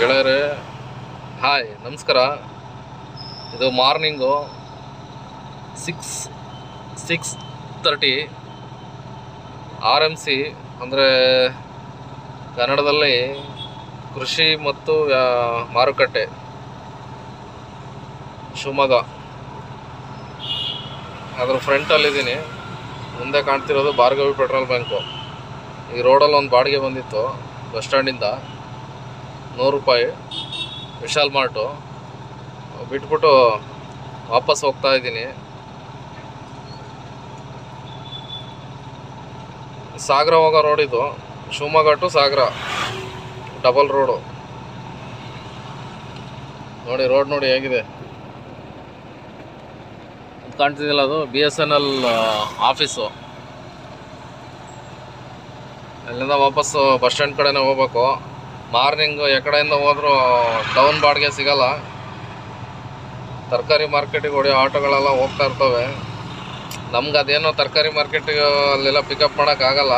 ಗೆಳೆಯರೆ, ಹಾಯ್, ನಮಸ್ಕಾರ. ಇದು morning six six thirty R M C, ಅಂದರೆ ಕನ್ನಡದಲ್ಲಿ ಕೃಷಿ ಮತ್ತು ಮಾರುಕಟ್ಟೆ, ಶಿವಮೊಗ್ಗ. ಅದ್ರ ಫ್ರಂಟಲ್ಲಿದ್ದೀನಿ ಮುಂದೆ ಕಾಣ್ತಿರೋದು ಭಾರ್ಗವಿ ಪೆಟ್ರೋಲ್ ಬ್ಯಾಂಕು ಈ ರೋಡಲ್ಲಿ ಒಂದು ಬಾಡಿಗೆ ಬಂದಿತ್ತು, ಬಸ್ ಸ್ಟ್ಯಾಂಡಿಂದ. ನೂರು ರೂಪಾಯಿ ವಿಶಾಲ್ ಮಾರ್ಟು. ಬಿಟ್ಬಿಟ್ಟು ವಾಪಸ್ ಹೋಗ್ತಾ ಇದ್ದೀನಿ. ಸಾಗರ ಹೋಗೋ ಇದು. Shivamogga to Sagara. Double road ನೋಡಿ ರೋಡ್ ನೋಡಿ ಹೇಗಿದೆ. ಕಾಣ್ತಿದ್ದಿಲ್ಲ ಅದು? B S N L office ಅಲ್ಲಿಂದ ವಾಪಸ್ಸು ಬಸ್ ಸ್ಟ್ಯಾಂಡ್ ಕಡೆನೇ ಹೋಗ್ಬೇಕು. ಮಾರ್ನಿಂಗ್ ಎಕಡೆಯಿಂದ ಹೋದರೂ ಟೌನ್ ಬಾಡಿಗೆ ಸಿಗಲ್ಲ. ತರಕಾರಿ ಮಾರ್ಕೆಟಿಗೆ ಹೊಡೆಯೋ ಆಟೋಗಳೆಲ್ಲ ಹೋಗ್ತಾ ಇರ್ತವೆ. ನಮ್ಗೆ ಅದೇನೋ ತರಕಾರಿ ಮಾರ್ಕೆಟಿಗೆ ಅಲ್ಲೆಲ್ಲ ಪಿಕಪ್ ಮಾಡೋಕ್ಕಾಗಲ್ಲ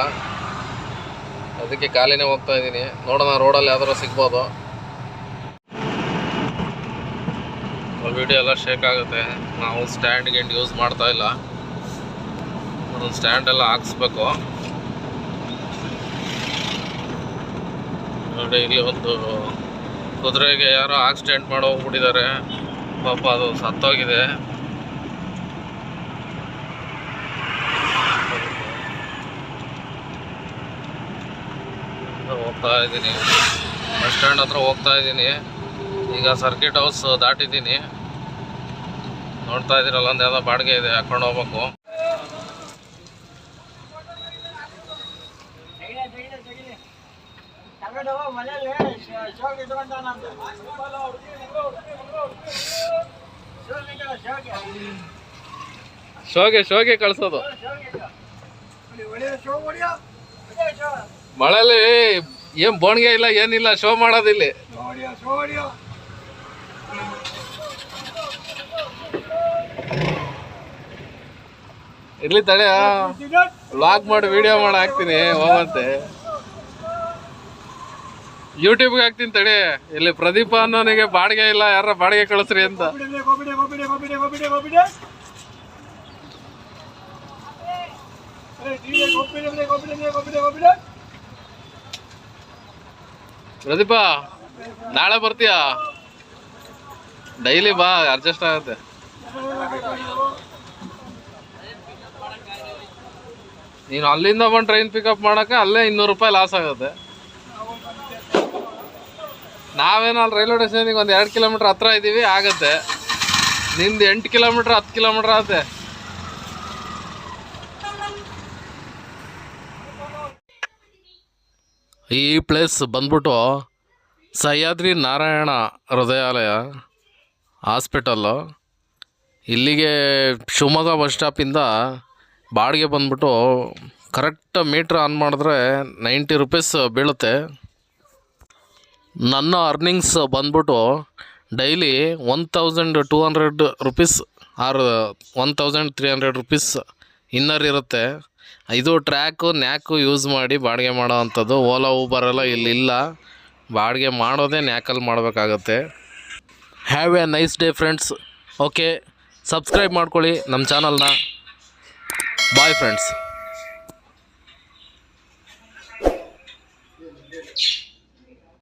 ಅದಕ್ಕೆ ಖಾಲಿನೇ ಹೋಗ್ತಾ ಇದ್ದೀನಿ. ನೋಡೋಣ ರೋಡಲ್ಲಿ ಯಾವ್ದಾರು ಸಿಗ್ಬೋದು. ವಿಡಿಯೋ ಎಲ್ಲ ಶೇಕ್ ಆಗುತ್ತೆ. ನಾವು ಸ್ಟ್ಯಾಂಡ್ ಗಿಂಡ್ ಯೂಸ್ ಮಾಡ್ತಾ ಇಲ್ಲ. ಒಂದೊಂದು ಸ್ಟ್ಯಾಂಡ್ ಎಲ್ಲ ಹಾಕ್ಸ್ಬೇಕು. ನೋಡಿ, ಇಲ್ಲಿ ಒಂದು ಕುದುರೆಗೆ ಯಾರೋ ಆಕ್ಸಿಡೆಂಟ್ ಮಾಡಿ ಹೋಗ್ಬಿಟ್ಟಿದ್ದಾರೆ. ಪಾಪ ಅದು ಸತ್ತೋಗಿದೆ. ಹೋಗ್ತಾ ಇದ್ದೀನಿ. ಬಸ್ ಸ್ಟ್ಯಾಂಡ್ ಹತ್ರ ಹೋಗ್ತಾ ಇದ್ದೀನಿ. ಈಗ ಸರ್ಕಿಟ್ ಹೌಸ್ ದಾಟಿದ್ದೀನಿ. ನೋಡ್ತಾ ಇದ್ದೀರಲ್ಲ, ಒಂದು ಯಾವುದೋ ಬಾಡಿಗೆ ಇದೆ, ಹಾಕೊಂಡು ಹೋಗ್ಬೇಕು. ಶೋಗೆ ಶೋಗೆ ಕಳ್ಸೋದು. ಮಳೆಯಲ್ಲಿ ಏನ್ ಬೋಣಿಗೆ ಇಲ್ಲ ಏನಿಲ್ಲ ಶೋ ಮಾಡೋದಿಲ್ಲಿ. ಇರ್ಲಿ ತಡೆ ವ್ಲಾಗ್ ಮಾಡಿ ವಿಡಿಯೋ ಮಾಡಿ ಹಾಕ್ತೀನಿ ಹೋಗಂತೆ ಯೂಟ್ಯೂಬ್ಗೆ ಹಾಕ್ತೀನಿ ತಡಿ. ಇಲ್ಲಿ ಪ್ರದೀಪ ಅನ್ನೋನಿಗೆ ಬಾಡಿಗೆ ಇಲ್ಲ, ಯಾರ ಬಾಡಿಗೆ ಕಳಿಸ್ರಿ ಅಂತ. ಪ್ರದೀಪ, ನಾಳೆ ಬರ್ತೀಯಾ? ಡೈಲಿ ಬಾ ಅಡ್ಜಸ್ಟ್ ಆಗುತ್ತೆ. ನೀನು ಅಲ್ಲಿಂದ ಬಂದು ಟ್ರೈನ್ ಪಿಕಪ್ ಮಾಡೋಕೆ ಅಲ್ಲೇ ಇನ್ನೂರು ರೂಪಾಯಿ ಲಾಸ್ ಆಗುತ್ತೆ. ನಾವೇನೋ ಅಲ್ಲಿ ರೈಲ್ವೆ ಸ್ಟೇಷನಿಗೆ ಒಂದು ಎರಡು ಕಿಲೋಮೀಟ್ರ್ ಹತ್ರ ಇದ್ದೀವಿ ಆಗುತ್ತೆ. ನಿಂದು ಎಂಟು ಕಿಲೋಮೀಟ್ರ್, ಹತ್ತು ಕಿಲೋಮೀಟ್ರ್ ಆಗುತ್ತೆ ಈ ಪ್ಲೇಸ್ ಬಂದ್ಬಿಟ್ಟು ಸಹ್ಯಾದ್ರಿ ನಾರಾಯಣ ಹೃದಯಾಲಯ ಹಾಸ್ಪಿಟಲ್ಲು ಇಲ್ಲಿಗೆ ಶಿವಮೊಗ್ಗ ಬಸ್ ಸ್ಟಾಪಿಂದ ಬಾಡಿಗೆ ಬಂದ್ಬಿಟ್ಟು ಕರೆಕ್ಟ್ ಮೀಟ್ರ್ ಆನ್ ಮಾಡಿದ್ರೆ ನೈಂಟಿ ರುಪೀಸ್ ಬೀಳುತ್ತೆ. ನನ್ನ ಅರ್ನಿಂಗ್ಸ್ ಬಂದ್ಬಿಟ್ಟು daily one thousand two hundred rupees or one thousand three hundred rupees inner ಇರುತ್ತೆ. ಇದು ಟ್ರ್ಯಾಕು ನ್ಯಾಕು ಯೂಸ್ ಮಾಡಿ ಬಾಡಿಗೆ ಮಾಡೋ ಅಂಥದ್ದು. ಓಲಾ ಊಬರೆಲ್ಲ ಇಲ್ಲಿಲ್ಲ ಬಾಡಿಗೆ ಮಾಡೋದೇ ನ್ಯಾಕಲ್ಲಿ ಮಾಡಬೇಕಾಗತ್ತೆ. Have a nice day friends okay subscribe ಮಾಡ್ಕೊಳ್ಳಿ ನಮ್ಮ ಚಾನಲ್ನ ಬಾಯ್ ಫ್ರೆಂಡ್ಸ್